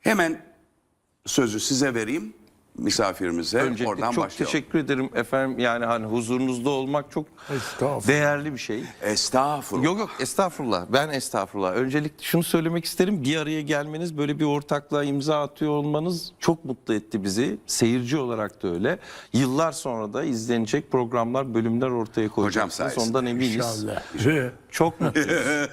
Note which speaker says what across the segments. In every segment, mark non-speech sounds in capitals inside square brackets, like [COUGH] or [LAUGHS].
Speaker 1: Hemen sözü size vereyim misafirimize.
Speaker 2: Öncelikle
Speaker 1: Oradan
Speaker 2: çok
Speaker 1: başlayalım.
Speaker 2: teşekkür ederim efendim. Yani hani huzurunuzda olmak çok değerli bir şey.
Speaker 1: Estağfurullah.
Speaker 2: Yok yok estağfurullah. Ben estağfurullah. Öncelikle şunu söylemek isterim. Bir araya gelmeniz, böyle bir ortaklığa imza atıyor olmanız çok mutlu etti bizi. Seyirci olarak da öyle. Yıllar sonra da izlenecek programlar, bölümler ortaya koyacaksınız.
Speaker 1: sayesinde.
Speaker 2: Ondan eminiz.
Speaker 3: İnşallah.
Speaker 2: Çok mutluyuz. [LAUGHS]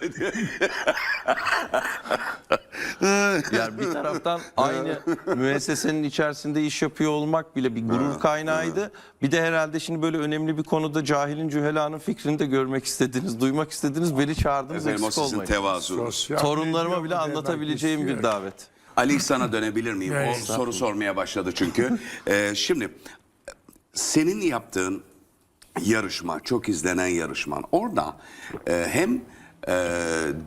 Speaker 2: yani bir taraftan aynı müessesenin içerisinde iş yapıyor olmak bile bir gurur kaynağıydı. Bir de herhalde şimdi böyle önemli bir konuda cahilin cühelanın fikrini de görmek istediniz, duymak istediniz. Beni çağırdınız
Speaker 1: Efendim o
Speaker 2: eksik
Speaker 1: sizin
Speaker 2: olmayın.
Speaker 1: tevazunuz.
Speaker 3: sosyal
Speaker 2: Torunlarıma
Speaker 3: medya
Speaker 2: bile anlatabileceğim bir
Speaker 3: istiyor?
Speaker 2: davet.
Speaker 1: Ali sana dönebilir miyim? O soru sormaya başladı çünkü. [LAUGHS] Ee, şimdi senin yaptığın yarışma, çok izlenen yarışman. Orada e, hem e,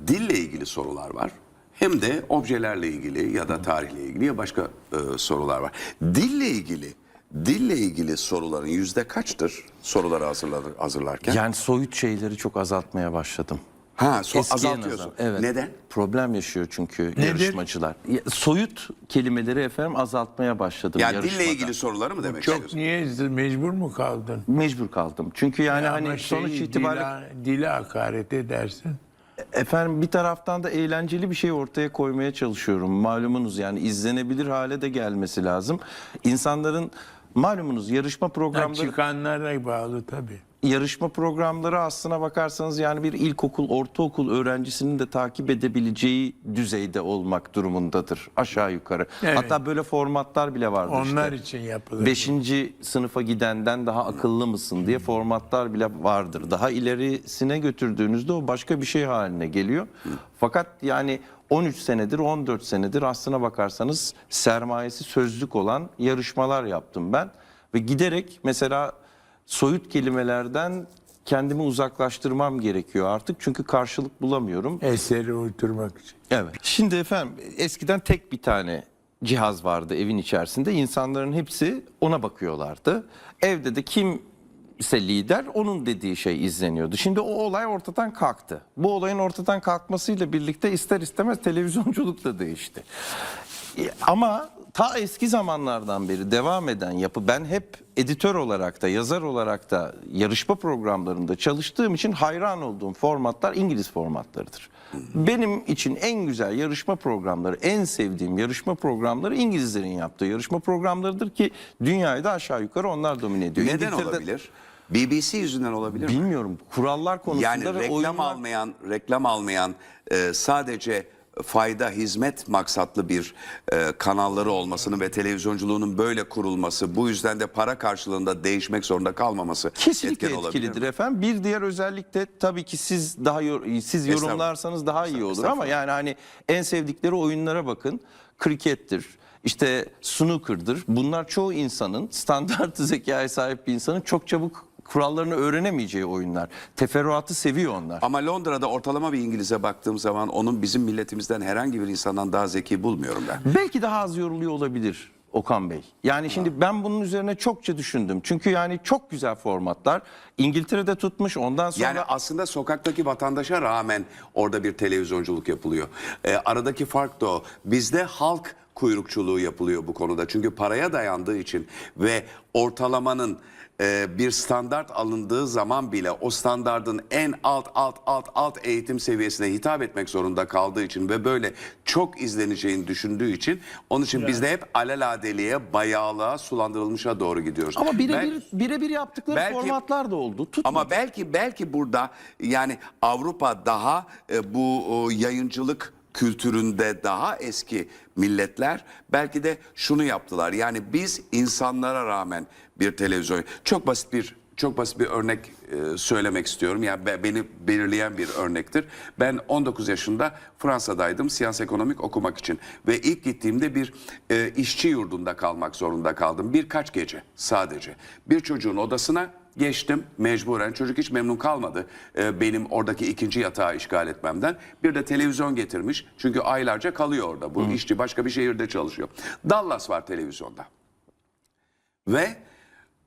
Speaker 1: dille ilgili sorular var. Hem de objelerle ilgili ya da tarihle ilgili ya başka e, sorular var. Dille ilgili dille ilgili soruların yüzde kaçtır soruları hazırladı, hazırlarken?
Speaker 2: Yani soyut şeyleri çok azaltmaya başladım.
Speaker 1: Ha, so,
Speaker 2: Eskiye
Speaker 1: azaltıyorsun.
Speaker 2: nazaran, Evet.
Speaker 1: Neden?
Speaker 2: Problem yaşıyor çünkü yarışmacılar. Ya, Soyut kelimeleri efendim azaltmaya başladım
Speaker 1: Yani
Speaker 2: yarışmada.
Speaker 1: dille ilgili soruları mı demek
Speaker 3: çok
Speaker 1: istiyorsun?
Speaker 3: niye mecbur mu kaldın?
Speaker 2: Mecbur kaldım. Çünkü yani
Speaker 3: Ama
Speaker 2: hani
Speaker 3: şey,
Speaker 2: sonuç itibariyle
Speaker 3: dile, dile hakaret edersin.
Speaker 2: efendim bir taraftan da eğlenceli bir şey ortaya koymaya çalışıyorum. Malumunuz yani izlenebilir hale de gelmesi lazım. İnsanların malumunuz yarışma programları
Speaker 3: çıkanlara bağlı tabii.
Speaker 2: Yarışma programları aslına bakarsanız yani bir ilkokul, ortaokul öğrencisinin de takip edebileceği düzeyde olmak durumundadır aşağı yukarı.
Speaker 3: Evet.
Speaker 2: Hatta böyle formatlar bile vardır
Speaker 3: Onlar
Speaker 2: işte.
Speaker 3: için yapılır.
Speaker 2: Beşinci sınıfa gidenden daha akıllı mısın diye formatlar bile vardır. Daha ilerisine götürdüğünüzde o başka bir şey haline geliyor. Fakat yani 13 senedir, 14 senedir aslına bakarsanız sermayesi sözlük olan yarışmalar yaptım ben. Ve giderek mesela soyut kelimelerden kendimi uzaklaştırmam gerekiyor artık. Çünkü karşılık bulamıyorum.
Speaker 3: Eseri uydurmak için.
Speaker 2: Evet. Şimdi efendim eskiden tek bir tane cihaz vardı evin içerisinde. İnsanların hepsi ona bakıyorlardı. Evde de kim ise lider onun dediği şey izleniyordu. Şimdi o olay ortadan kalktı. Bu olayın ortadan kalkmasıyla birlikte ister istemez televizyonculuk da değişti. E, Ama ta eski zamanlardan beri devam eden yapı ben hep editör olarak da yazar olarak da yarışma programlarında çalıştığım için hayran olduğum formatlar İngiliz formatlarıdır. Benim için en güzel yarışma programları, en sevdiğim yarışma programları İngilizlerin yaptığı yarışma programlarıdır ki dünyayı da aşağı yukarı onlar domine ediyor.
Speaker 1: Neden
Speaker 2: İngiltere'de-
Speaker 1: olabilir? BBC yüzünden olabilir mi?
Speaker 2: Bilmiyorum. Kurallar konusunda
Speaker 1: Yani reklam
Speaker 2: oyunlar...
Speaker 1: almayan, reklam almayan e, sadece fayda, hizmet maksatlı bir e, kanalları olmasını ve televizyonculuğunun böyle kurulması, bu yüzden de para karşılığında değişmek zorunda kalmaması
Speaker 2: Kesinlikle
Speaker 1: etken
Speaker 2: etkilidir
Speaker 1: mi?
Speaker 2: efendim. Bir diğer özellik de tabii ki siz daha siz yorumlarsanız daha iyi olur ama yani hani en sevdikleri oyunlara bakın. Krikettir. işte snooker'dır. Bunlar çoğu insanın standart zekaya sahip bir insanın çok çabuk kurallarını öğrenemeyeceği oyunlar. Teferruatı seviyor onlar.
Speaker 1: Ama Londra'da ortalama bir İngiliz'e baktığım zaman onun bizim milletimizden herhangi bir insandan daha zeki bulmuyorum ben.
Speaker 2: Belki daha az yoruluyor olabilir Okan Bey. Yani şimdi ben bunun üzerine çokça düşündüm. Çünkü yani çok güzel formatlar. İngiltere'de tutmuş ondan sonra...
Speaker 1: Yani aslında sokaktaki vatandaşa rağmen orada bir televizyonculuk yapılıyor. Ee, aradaki fark da o. Bizde halk kuyrukçuluğu yapılıyor bu konuda. Çünkü paraya dayandığı için ve ortalamanın e, bir standart alındığı zaman bile o standardın en alt alt alt alt eğitim seviyesine hitap etmek zorunda kaldığı için ve böyle çok izleneceğini düşündüğü için onun için biz de hep alelade bayağılığa, sulandırılmışa doğru gidiyoruz.
Speaker 2: Ama birebir birebir yaptıkları
Speaker 1: Belki-
Speaker 2: formatlar da oldu. Tutmadı.
Speaker 1: ama belki belki burada yani Avrupa daha e, bu o, yayıncılık kültüründe daha eski milletler belki de şunu yaptılar. Yani biz insanlara rağmen bir televizyon çok basit bir çok basit bir örnek e, söylemek istiyorum. Yani be- beni belirleyen bir örnektir. Ben 19 yaşında Fransa'daydım siyans ekonomik okumak için ve ilk gittiğimde bir e, işçi yurdunda kalmak zorunda kaldım. Birkaç gece sadece. Bir çocuğun odasına Geçtim mecburen çocuk hiç memnun kalmadı e, benim oradaki ikinci yatağı işgal etmemden. Bir de televizyon getirmiş çünkü aylarca kalıyor orada bu işçi başka bir şehirde çalışıyor. Dallas var televizyonda ve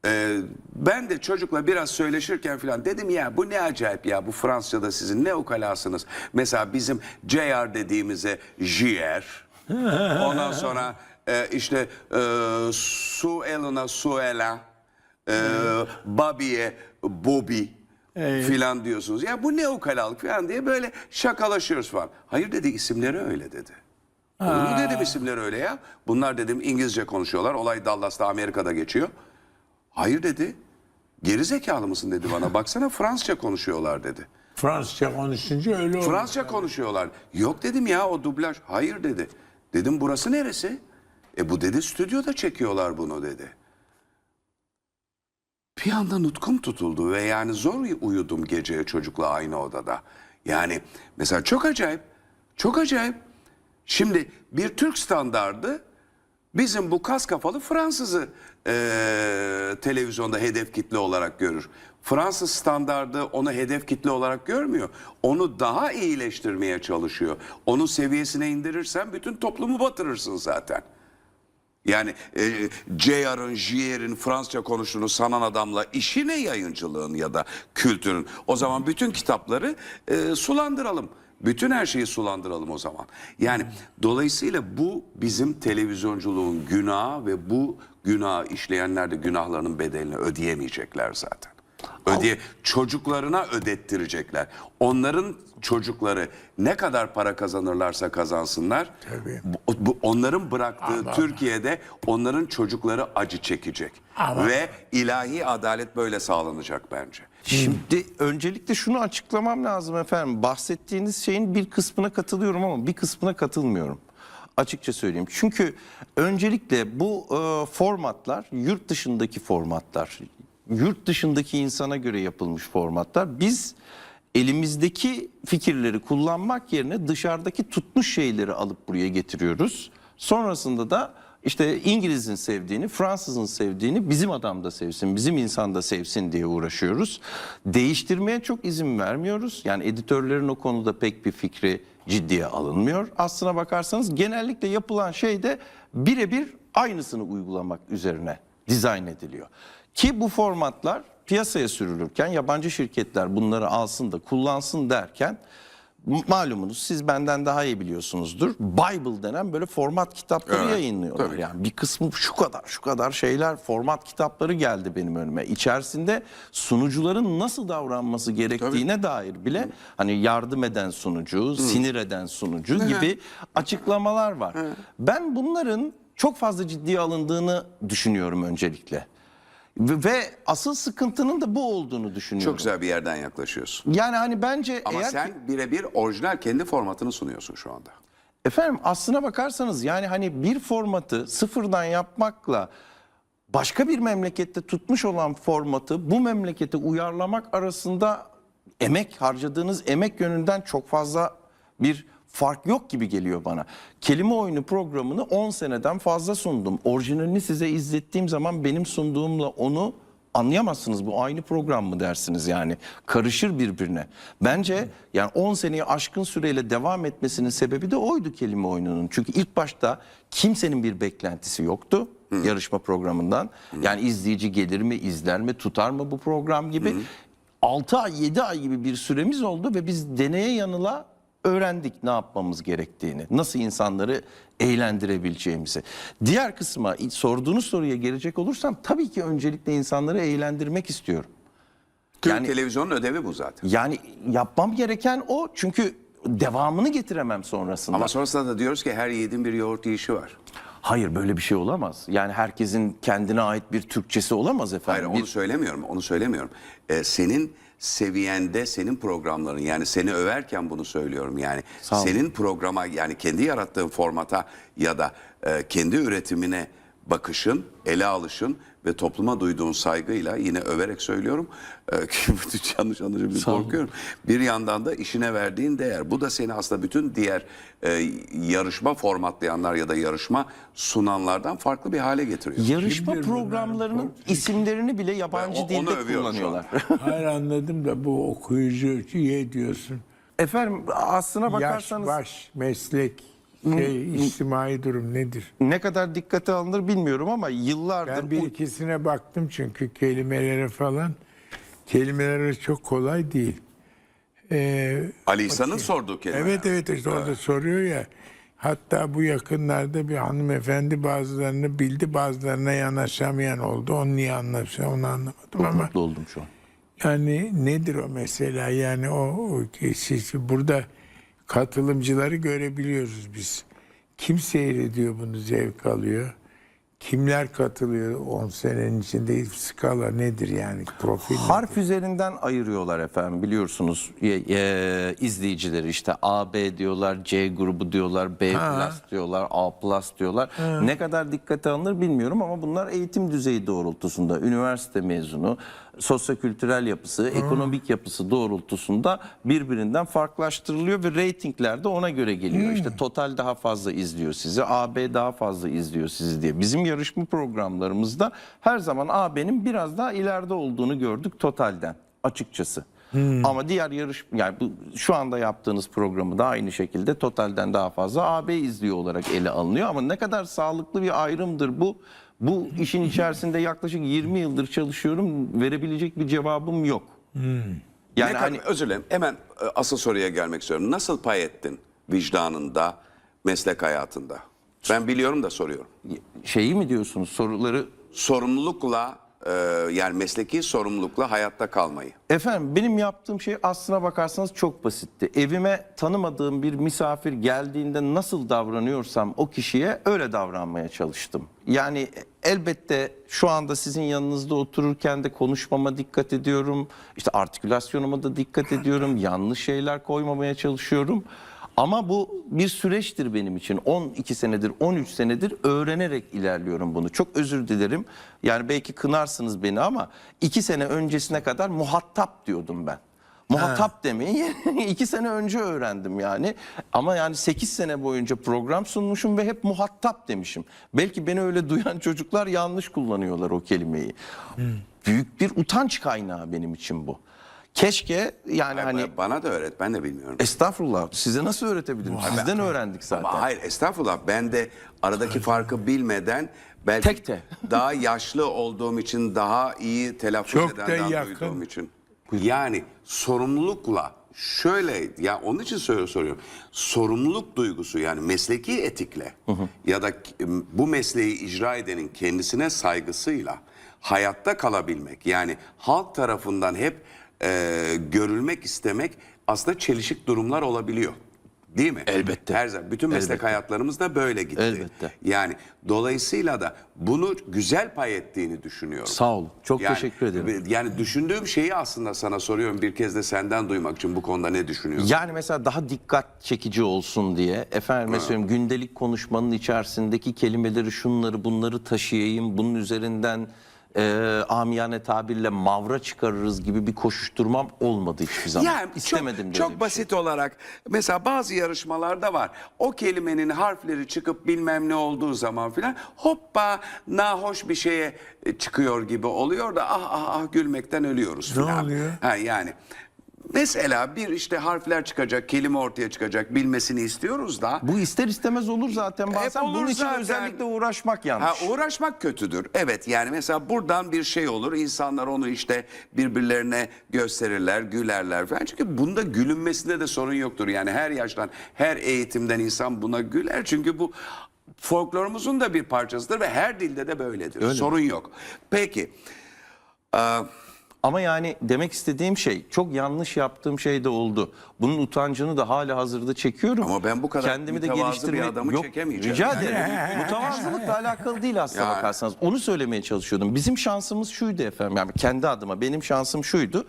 Speaker 1: e, ben de çocukla biraz söyleşirken falan dedim ya bu ne acayip ya bu Fransızca'da sizin ne ukalasınız. Mesela bizim JR dediğimize JR Ondan sonra e, işte e, Su Elena Suela, e, Bobby'e Bobby filan diyorsunuz. Ya bu ne ukalalık falan diye böyle şakalaşıyoruz falan. Hayır dedi isimleri öyle dedi. Olur mu dedim isimleri öyle ya. Bunlar dedim İngilizce konuşuyorlar. Olay Dallas'ta Amerika'da geçiyor. Hayır dedi. Geri zekalı mısın dedi bana. [LAUGHS] Baksana Fransızca konuşuyorlar dedi.
Speaker 3: Fransızca konuşunca öyle oldu.
Speaker 1: Fransızca konuşuyorlar. Yok dedim ya o dublaj. Hayır dedi. Dedim burası neresi? E bu dedi stüdyoda çekiyorlar bunu dedi. Bir anda nutkum tutuldu ve yani zor uyudum gece çocukla aynı odada. Yani mesela çok acayip, çok acayip. Şimdi bir Türk standardı bizim bu kas kafalı Fransızı eee, televizyonda hedef kitle olarak görür. Fransız standardı onu hedef kitle olarak görmüyor. Onu daha iyileştirmeye çalışıyor. Onun seviyesine indirirsen bütün toplumu batırırsın zaten. Yani e, JR'ın, JR'in Fransızca konuştuğunu sanan adamla işi ne yayıncılığın ya da kültürün? O zaman bütün kitapları e, sulandıralım. Bütün her şeyi sulandıralım o zaman. Yani dolayısıyla bu bizim televizyonculuğun günahı ve bu günahı işleyenler de günahlarının bedelini ödeyemeyecekler zaten. Ödeye çocuklarına ödettirecekler. Onların çocukları ne kadar para kazanırlarsa kazansınlar.
Speaker 3: Tabii.
Speaker 1: Bu, bu- onların bıraktığı
Speaker 3: Ama-
Speaker 1: Türkiye'de onların çocukları acı çekecek.
Speaker 3: Ama-
Speaker 1: Ve ilahi adalet böyle sağlanacak bence.
Speaker 2: Şimdi öncelikle şunu açıklamam lazım efendim. Bahsettiğiniz şeyin bir kısmına katılıyorum ama bir kısmına katılmıyorum. Açıkça söyleyeyim. Çünkü öncelikle bu e, formatlar yurt dışındaki formatlar. Yurt dışındaki insana göre yapılmış formatlar. Biz elimizdeki fikirleri kullanmak yerine dışarıdaki tutmuş şeyleri alıp buraya getiriyoruz. Sonrasında da işte İngiliz'in sevdiğini, Fransız'ın sevdiğini bizim adam da sevsin, bizim insan da sevsin diye uğraşıyoruz. Değiştirmeye çok izin vermiyoruz. Yani editörlerin o konuda pek bir fikri ciddiye alınmıyor. Aslına bakarsanız genellikle yapılan şey de birebir aynısını uygulamak üzerine dizayn ediliyor. Ki bu formatlar piyasaya sürülürken yabancı şirketler bunları alsın da kullansın derken malumunuz siz benden daha iyi biliyorsunuzdur. Bible denen böyle format kitapları
Speaker 1: Evet,
Speaker 2: yayınlıyorlar.
Speaker 1: tabii.
Speaker 2: Yani bir kısmı şu kadar şu kadar şeyler format kitapları geldi benim önüme. İçerisinde sunucuların nasıl davranması gerektiğine dair bile hani yardım eden sunucu, sinir eden sunucu gibi açıklamalar var. Ben bunların çok fazla ciddiye alındığını düşünüyorum öncelikle. Ve, asıl sıkıntının da bu olduğunu düşünüyorum.
Speaker 1: Çok güzel bir yerden yaklaşıyorsun.
Speaker 2: Yani hani bence
Speaker 1: Ama
Speaker 2: eğer
Speaker 1: sen birebir orijinal kendi formatını sunuyorsun şu anda.
Speaker 2: Efendim aslına bakarsanız yani hani bir formatı sıfırdan yapmakla başka bir memlekette tutmuş olan formatı bu memlekete uyarlamak arasında emek harcadığınız emek yönünden çok fazla bir fark yok gibi geliyor bana. Kelime oyunu programını 10 seneden fazla sundum. Orijinalini size izlettiğim zaman benim sunduğumla onu anlayamazsınız bu aynı program mı dersiniz yani karışır birbirine. Bence yani 10 seneyi aşkın süreyle devam etmesinin sebebi de oydu kelime oyununun. Çünkü ilk başta kimsenin bir beklentisi yoktu yarışma programından. Yani izleyici gelir mi, izler mi, tutar mı bu program gibi. 6 ay 7 ay gibi bir süremiz oldu ve biz deneye yanıla öğrendik ne yapmamız gerektiğini, nasıl insanları eğlendirebileceğimizi. Diğer kısma sorduğunuz soruya gelecek olursam tabii ki öncelikle insanları eğlendirmek istiyorum.
Speaker 1: Türk
Speaker 2: Yani-
Speaker 1: televizyonun ödevi bu zaten.
Speaker 2: Yani yapmam gereken o çünkü devamını getiremem sonrasında.
Speaker 1: Ama sonrasında da diyoruz ki her yiğidin bir yoğurt yiyişi var.
Speaker 2: Hayır böyle bir şey olamaz. Yani herkesin kendine ait bir Türkçesi olamaz
Speaker 1: Hayır
Speaker 2: efendim.
Speaker 1: onu
Speaker 2: Bir-
Speaker 1: söylemiyorum. Onu söylemiyorum. Ee, senin seviyende senin programların yani seni överken bunu söylüyorum yani
Speaker 2: Sağ olun.
Speaker 1: senin programa yani kendi yarattığın formata ya da e, kendi üretimine bakışın, ele alışın ve topluma duyduğun saygıyla yine överek söylüyorum. E, [LAUGHS] ki yanlış
Speaker 2: olun.
Speaker 1: korkuyorum. Bir yandan da işine verdiğin değer. Bu da seni aslında bütün diğer e, yarışma formatlayanlar ya da yarışma sunanlardan farklı bir hale getiriyor.
Speaker 2: Yarışma
Speaker 3: Kimdir bunlar?
Speaker 2: programlarının isimlerini bile yabancı
Speaker 1: Ben o-
Speaker 2: dilde
Speaker 1: onu övüyorum şu
Speaker 2: kullanıyorlar. [LAUGHS] [LAUGHS]
Speaker 3: Hayır anladım da bu okuyucu ye diyorsun.
Speaker 2: Efendim aslına
Speaker 3: Yaş,
Speaker 2: bakarsanız
Speaker 3: baş, meslek, şey, içtimai durum nedir?
Speaker 2: ne kadar dikkate alınır bilmiyorum ama yıllardır
Speaker 3: Ben bir
Speaker 2: bu-
Speaker 3: ikisine baktım çünkü kelimelere falan. Kelimeleri çok kolay değil. Ee,
Speaker 1: Ali İhsan'ın sorduğu kelime.
Speaker 3: evet evet işte orada soruyor ya Hatta bu yakınlarda bir hanımefendi bazılarını bildi bazılarına yanaşamayan oldu. Onu niye anlamışlar onu anlamadım ama
Speaker 2: Mutlu oldum şu an.
Speaker 3: yani nedir o mesela yani o, o siz burada katılımcıları görebiliyoruz biz. Kim seyrediyor bunu zevk alıyor? Kimler katılıyor 10 senenin içinde skala nedir yani profil? nedir?
Speaker 2: Harf üzerinden ayırıyorlar efendim biliyorsunuz ye- ye- izleyicileri işte A, B diyorlar, C grubu diyorlar, B plus diyorlar, A plus diyorlar. Ne kadar dikkate alınır bilmiyorum ama bunlar eğitim düzeyi doğrultusunda üniversite mezunu, sosyokültürel yapısı, ekonomik yapısı doğrultusunda birbirinden farklılaştırılıyor ve reytingler de ona göre geliyor. İşte Total daha fazla izliyor sizi, AB daha fazla izliyor sizi diye. Bizim yarışma programlarımızda her zaman AB'nin biraz daha ileride olduğunu gördük Total'den açıkçası. Ama diğer yarış yani bu şu anda yaptığınız programı da aynı şekilde Total'den daha fazla AB izliyor olarak ele alınıyor ama ne kadar sağlıklı bir ayrımdır bu. Bu işin içerisinde yaklaşık 20 yıldır çalışıyorum. Verebilecek bir cevabım yok. Yani
Speaker 1: ne kadar-
Speaker 2: hani
Speaker 1: özür dilerim. Hemen e, asıl soruya gelmek istiyorum. Nasıl pay ettin vicdanında, meslek hayatında? Ben biliyorum da soruyorum.
Speaker 2: şeyi mi diyorsunuz soruları
Speaker 1: Sorumlulukla e, yani mesleki sorumlulukla hayatta kalmayı.
Speaker 2: Efendim benim yaptığım şey aslına bakarsanız çok basitti. Evime tanımadığım bir misafir geldiğinde nasıl davranıyorsam o kişiye öyle davranmaya çalıştım. Yani elbette şu anda sizin yanınızda otururken de konuşmama dikkat ediyorum. İşte artikülasyonuma da dikkat ediyorum. Yanlış şeyler koymamaya çalışıyorum. Ama bu bir süreçtir benim için. 12 senedir, 13 senedir öğrenerek ilerliyorum bunu. Çok özür dilerim. Yani belki kınarsınız beni ama iki sene öncesine kadar muhatap diyordum ben. Muhatap demeyi [LAUGHS] iki sene önce öğrendim yani. Ama yani 8 sene boyunca program sunmuşum ve hep muhatap demişim. Belki beni öyle duyan çocuklar yanlış kullanıyorlar o kelimeyi. Büyük bir utanç kaynağı benim için bu. Keşke yani hani
Speaker 1: Bana da öğret, ben de bilmiyorum.
Speaker 2: Estağfurullah. Size nasıl öğretebilirim? Sizden öğrendik zaten.
Speaker 1: Ama hayır estağfurullah ben de aradaki farkı bilmeden belki
Speaker 2: Tek de. [LAUGHS]
Speaker 1: daha yaşlı olduğum için daha iyi telaffuz
Speaker 3: Çok da
Speaker 1: edenden
Speaker 3: yakın.
Speaker 1: duyduğum için. Yani sorumlulukla şöyle ya onun için sor- soruyorum. Sorumluluk duygusu yani mesleki etikle ya da k- bu mesleği icra edenin kendisine saygısıyla hayatta kalabilmek yani halk tarafından hep e, görülmek istemek aslında çelişik durumlar olabiliyor. Değil mi?
Speaker 2: Elbette.
Speaker 1: Her zaman bütün meslek
Speaker 2: Elbette.
Speaker 1: hayatlarımızda böyle gitti.
Speaker 2: Elbette.
Speaker 1: Yani dolayısıyla da bunu güzel pay ettiğini düşünüyorum.
Speaker 2: Sağ olun. Çok
Speaker 1: Yani-
Speaker 2: teşekkür ederim.
Speaker 1: Yani düşündüğüm şeyi aslında sana soruyorum bir kez de senden duymak için bu konuda ne düşünüyorsun?
Speaker 2: Yani mesela daha dikkat çekici olsun diye efendim söyleyeyim gündelik konuşmanın içerisindeki kelimeleri şunları bunları taşıyayım bunun üzerinden e, amiyane tabirle mavra çıkarırız gibi bir koşuşturmam olmadı hiçbir zaman.
Speaker 1: Yani
Speaker 2: İstemedim
Speaker 1: çok, çok
Speaker 2: şey.
Speaker 1: basit olarak mesela bazı yarışmalarda var. O kelimenin harfleri çıkıp bilmem ne olduğu zaman filan hoppa nahoş bir şeye e, çıkıyor gibi oluyor da ah ah ah gülmekten ölüyoruz
Speaker 3: Ne
Speaker 1: filan.
Speaker 3: oluyor?
Speaker 1: Ha yani mesela bir işte harfler çıkacak, kelime ortaya çıkacak bilmesini istiyoruz da
Speaker 2: Bu ister istemez olur zaten bazen
Speaker 1: olur
Speaker 2: bunun için
Speaker 1: zaten.
Speaker 2: özellikle uğraşmak yanlış.
Speaker 1: Ha uğraşmak kötüdür. Evet yani mesela buradan bir şey olur. İnsanlar onu işte birbirlerine gösterirler, gülerler falan. Çünkü bunda gülünmesinde de sorun yoktur. Yani her yaştan, her eğitimden insan buna güler. Çünkü bu folklorumuzun da bir parçasıdır ve her dilde de böyledir. Sorun yok. Peki. Ee,
Speaker 2: Ama yani demek istediğim şey çok yanlış yaptığım şey de oldu. Bunun utancını da hala hazırda çekiyorum.
Speaker 1: Ama ben bu kadar
Speaker 2: Kendimi de
Speaker 1: mütevazı bir
Speaker 2: geliştirmeye-
Speaker 1: adamı
Speaker 2: Yok,
Speaker 1: çekemeyeceğim.
Speaker 2: Rica
Speaker 1: Yani.
Speaker 2: ederim. [LAUGHS] Mütevazılıkla alakalı değil aslına
Speaker 1: Yani.
Speaker 2: bakarsanız. Onu söylemeye çalışıyordum. Bizim şansımız şuydu efendim. Yani kendi adıma benim şansım şuydu.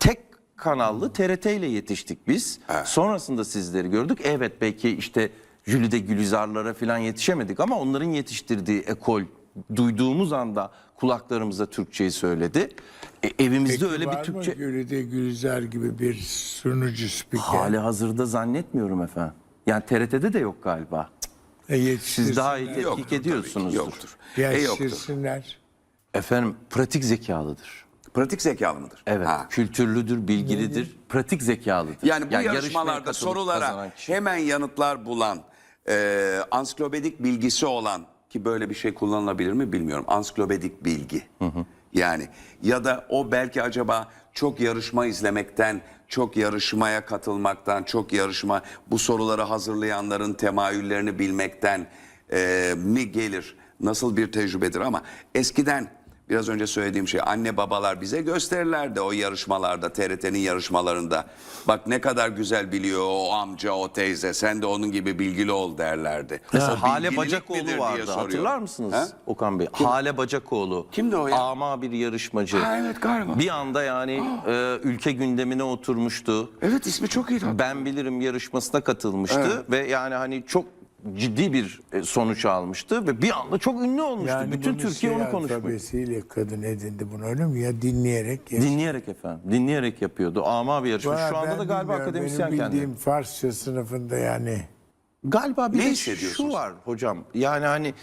Speaker 2: Tek kanallı TRT ile yetiştik biz. Sonrasında sizleri gördük. Evet belki işte Jülide Gülizarlara falan yetişemedik ama onların yetiştirdiği ekol duyduğumuz anda kulaklarımıza Türkçeyi söyledi. E, evimizde
Speaker 3: Peki
Speaker 2: öyle
Speaker 3: var
Speaker 2: bir
Speaker 3: mı
Speaker 2: Türkçe
Speaker 3: Gülide Gülizar gibi bir sunucu spiker?
Speaker 2: hali hazırda zannetmiyorum efendim. Yani TRT'de de yok galiba.
Speaker 3: E,
Speaker 2: Siz daha iyi tetkik
Speaker 1: yoktur ki,
Speaker 2: ediyorsunuzdur.
Speaker 1: Yoktur. E, yoktur.
Speaker 3: Yetiştirsinler.
Speaker 2: Efendim pratik zekalıdır.
Speaker 1: Pratik zekalı mıdır?
Speaker 2: Evet.
Speaker 1: Ha.
Speaker 2: Kültürlüdür, bilgilidir, pratik zekalıdır.
Speaker 1: Yani bu
Speaker 2: yarışmaya
Speaker 1: yarışmalarda sorulara hemen yanıtlar bulan, e, ansiklopedik bilgisi olan ki böyle bir şey kullanılabilir mi bilmiyorum. Ansiklopedik bilgi. Yani ya da o belki acaba çok yarışma izlemekten, çok yarışmaya katılmaktan, çok yarışma bu soruları hazırlayanların temayüllerini bilmekten e, mi gelir? Nasıl bir tecrübedir ama eskiden biraz önce söylediğim şey anne babalar bize gösterirlerdi o yarışmalarda TRT'nin yarışmalarında. Bak ne kadar güzel biliyor o amca o teyze sen de onun gibi bilgili ol derlerdi.
Speaker 2: Mesela Hale
Speaker 1: bilgilik midir
Speaker 2: Bacakoğlu
Speaker 1: diye
Speaker 2: vardı. Hatırlar mısınız
Speaker 1: Ha?
Speaker 2: Okan Bey? Hale Bacakoğlu.
Speaker 1: Kimdi o ya?
Speaker 2: Ama bir yarışmacı.
Speaker 1: Ha, evet, galiba.
Speaker 2: Bir anda yani [GASPS] e, ülke gündemine oturmuştu.
Speaker 1: Evet ismi çok iyi.
Speaker 2: Ben bilirim yarışmasına katılmıştı ve yani hani çok ciddi bir e, sonuç almıştı ve bir anda çok ünlü olmuştu. Bütün
Speaker 3: bunu
Speaker 2: Türkiye
Speaker 3: şey
Speaker 2: onu konuşmuyor.
Speaker 3: kadın edindi bunu öyle mi? Ya dinleyerek ya
Speaker 2: Dinleyerek efendim. Dinleyerek yapıyordu. Ama bir yarışma. Şu anda da galiba akademisyen
Speaker 3: Benim
Speaker 2: kendi.
Speaker 3: bildiğim Farsça sınıfında yani
Speaker 2: Galiba bir
Speaker 1: Ne
Speaker 2: de şu var hocam. Yani hani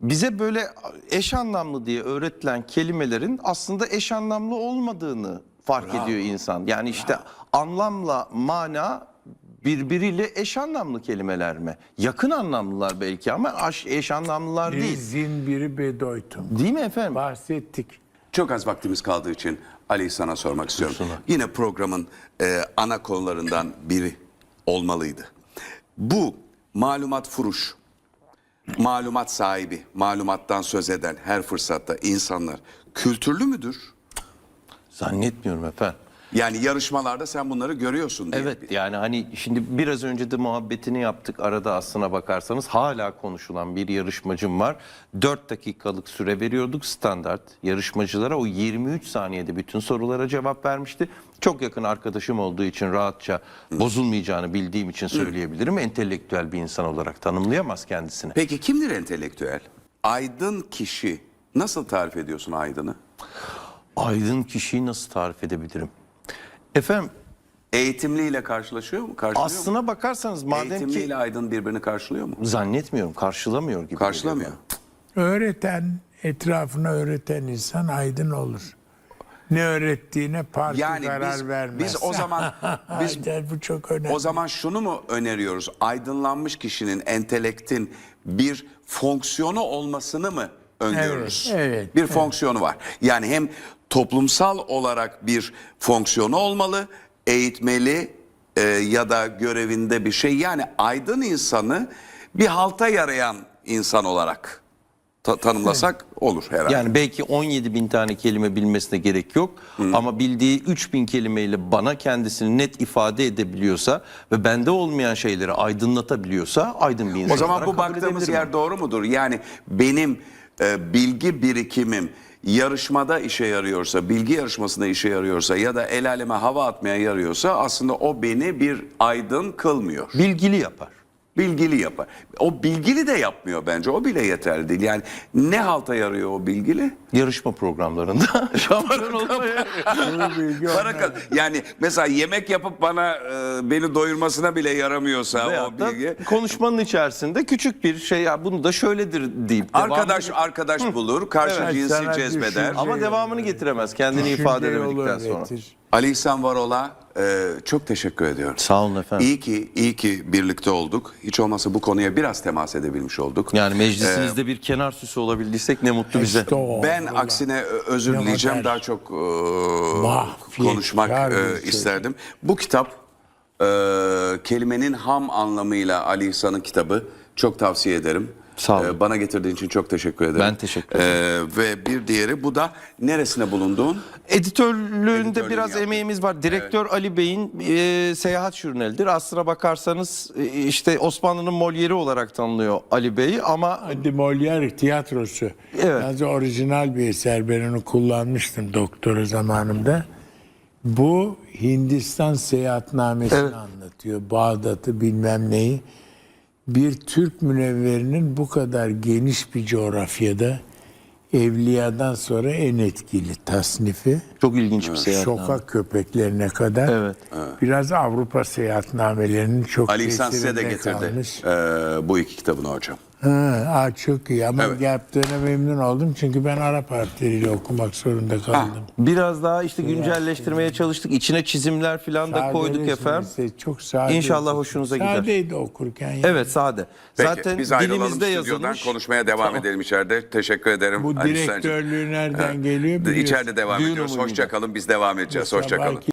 Speaker 2: bize böyle eş anlamlı diye öğretilen kelimelerin aslında eş anlamlı olmadığını fark ediyor insan. Yani işte anlamla mana birbiriyle eş anlamlı kelimeler mi? Yakın anlamlılar belki ama aş- eş anlamlılar değil.
Speaker 3: zin biri bedoytum.
Speaker 2: Değil mi efendim?
Speaker 3: Bahsettik.
Speaker 1: Çok az vaktimiz kaldığı için Ali sana sormak istiyorum. Yine programın e, ana konularından biri olmalıydı. Bu malumat furuş, malumat sahibi, malumattan söz eden her fırsatta insanlar kültürlü müdür?
Speaker 2: Zannetmiyorum efendim.
Speaker 1: Yani yarışmalarda sen bunları görüyorsun diye.
Speaker 2: Evet yani hani şimdi biraz önce de muhabbetini yaptık arada aslına bakarsanız hala konuşulan bir yarışmacım var. 4 dakikalık süre veriyorduk standart yarışmacılara o 23 saniyede bütün sorulara cevap vermişti. Çok yakın arkadaşım olduğu için rahatça bozulmayacağını bildiğim için söyleyebilirim. Entelektüel bir insan olarak tanımlayamaz kendisini.
Speaker 1: Peki kimdir entelektüel? Aydın kişi. Nasıl tarif ediyorsun aydını?
Speaker 2: Aydın kişiyi nasıl tarif edebilirim? Efendim
Speaker 1: Eğitimliyle karşılaşıyor mu? Karşılıyor mu?
Speaker 2: aslına bakarsanız madem ki
Speaker 1: Eğitimliyle aydın birbirini karşılıyor mu?
Speaker 2: zannetmiyorum karşılamıyor gibi.
Speaker 1: Karşılamıyor.
Speaker 2: geliyor
Speaker 3: Öğreten, etrafına öğreten insan aydın olur. Ne öğrettiğine parti
Speaker 1: Yani
Speaker 3: karar
Speaker 1: biz,
Speaker 3: vermez.
Speaker 1: biz o zaman [LAUGHS] biz
Speaker 3: Aynen, bu çok önemli.
Speaker 1: o zaman şunu mu öneriyoruz? Aydınlanmış kişinin entelektin bir fonksiyonu olmasını mı öngörürüz?
Speaker 3: Evet, evet,
Speaker 1: bir
Speaker 3: evet.
Speaker 1: fonksiyonu var. Yani hem toplumsal olarak bir fonksiyonu olmalı, eğitmeli e, ya da görevinde bir şey. Yani aydın insanı bir halta yarayan insan olarak ta- tanımlasak olur herhalde.
Speaker 2: Yani belki 17 bin tane kelime bilmesine gerek yok ama bildiği 3 bin kelimeyle bana kendisini net ifade edebiliyorsa ve bende olmayan şeyleri aydınlatabiliyorsa aydın bir insan
Speaker 1: O zaman bu baktığımız yer doğru mudur? Yani benim e, bilgi birikimim yarışmada işe yarıyorsa, bilgi yarışmasında işe yarıyorsa ya da el aleme hava atmaya yarıyorsa aslında o beni bir aydın kılmıyor.
Speaker 2: Bilgili yapar.
Speaker 1: Bilgili yapar. O bilgili de yapmıyor bence. O bile yeterli değil. Yani ne halta yarıyor o bilgili?
Speaker 2: Yarışma programlarında [LAUGHS] [LAUGHS]
Speaker 1: Para kaz- yani mesela yemek yapıp bana e, beni doyurmasına bile yaramıyorsa o
Speaker 2: Veyahut da
Speaker 1: bilgi.
Speaker 2: konuşmanın içerisinde küçük bir şey ya bunu da şöyledir deyip devamını-
Speaker 1: Arkadaş arkadaş bulur, karşı
Speaker 3: Evet,
Speaker 1: cinsi cezbeder.
Speaker 2: ama devamını getiremez kendini ifade
Speaker 3: Düşünce yolu
Speaker 2: edemedikten sonra.
Speaker 3: öğretir.
Speaker 1: Ali İhsan Varol'a e, çok teşekkür ediyorum.
Speaker 2: Sağ olun efendim.
Speaker 1: İyi ki iyi ki birlikte olduk. Hiç olmazsa bu konuya biraz temas edebilmiş olduk.
Speaker 2: Yani meclisinizde bir kenar süsü olabildiysek ne mutlu bize.
Speaker 3: Estağfurullah.
Speaker 1: Ben aksine ö- özür
Speaker 3: Ne
Speaker 1: dileyeceğim. Daha çok e,
Speaker 3: mahfiyet,
Speaker 1: konuşmak e, isterdim. Bu kitap e, kelimenin ham anlamıyla Ali İhsan'ın kitabı. Çok tavsiye ederim.
Speaker 2: Sağ olun.
Speaker 1: E, bana getirdiğin için çok teşekkür ederim.
Speaker 2: Ben teşekkür
Speaker 1: E, ve bir diğeri bu da neresine bulunduğun?
Speaker 2: Editörlüğünde biraz
Speaker 1: yaptın.
Speaker 2: emeğimiz var. Direktör Ali Bey'in e, seyahat jurnalidir. Aslına bakarsanız e, işte Osmanlı'nın Molière'i olarak tanınıyor Ali Bey ama
Speaker 3: De Molière tiyatrosu.
Speaker 2: Evet.
Speaker 3: Yalnız orijinal bir eser. Ben onu kullanmıştım doktora zamanımda. Bu Hindistan seyahatnamesini
Speaker 2: Evet.
Speaker 3: anlatıyor. Bağdat'ı bilmem neyi. Bir Türk münevverinin bu kadar geniş bir coğrafyada Evliya'dan sonra en etkili tasnifi.
Speaker 2: çok ilginç bir seyahat.
Speaker 3: Sokak köpeklerine kadar.
Speaker 2: Evet.
Speaker 3: Biraz Avrupa seyahatnamelerinin çok
Speaker 1: Ali İhsan size de
Speaker 3: tesirinde
Speaker 1: getirdi
Speaker 3: kalmış.
Speaker 1: e, bu iki kitabını hocam.
Speaker 3: Ha, aa, çok iyi ama
Speaker 1: Evet.
Speaker 3: yaptığına memnun oldum çünkü ben Arap harfleriyle okumak zorunda kaldım.
Speaker 2: Biraz daha işte güncelleştirmeye çalıştık. İçine çizimler falan da koyduk
Speaker 3: Sade
Speaker 2: efendim.
Speaker 3: resmi, Çok sade.
Speaker 2: İnşallah hoşunuza gider.
Speaker 3: Sadeydi okurken. yani.
Speaker 2: Evet sade.
Speaker 1: Peki
Speaker 2: Zaten
Speaker 1: biz ayrılalım
Speaker 2: dilimizde
Speaker 1: stüdyodan
Speaker 2: yazılmış.
Speaker 1: konuşmaya devam
Speaker 2: Tamam.
Speaker 1: edelim içeride. Teşekkür ederim.
Speaker 3: Bu
Speaker 1: Ali Hüseyin'cim.
Speaker 3: direktörlüğü nereden geliyor biliyorsun.
Speaker 1: İçeride devam
Speaker 2: Düğün
Speaker 1: ediyoruz.
Speaker 2: umumunda.
Speaker 1: Hoşça kalın. Biz devam edeceğiz. Hoşça kalın.
Speaker 3: Sabahki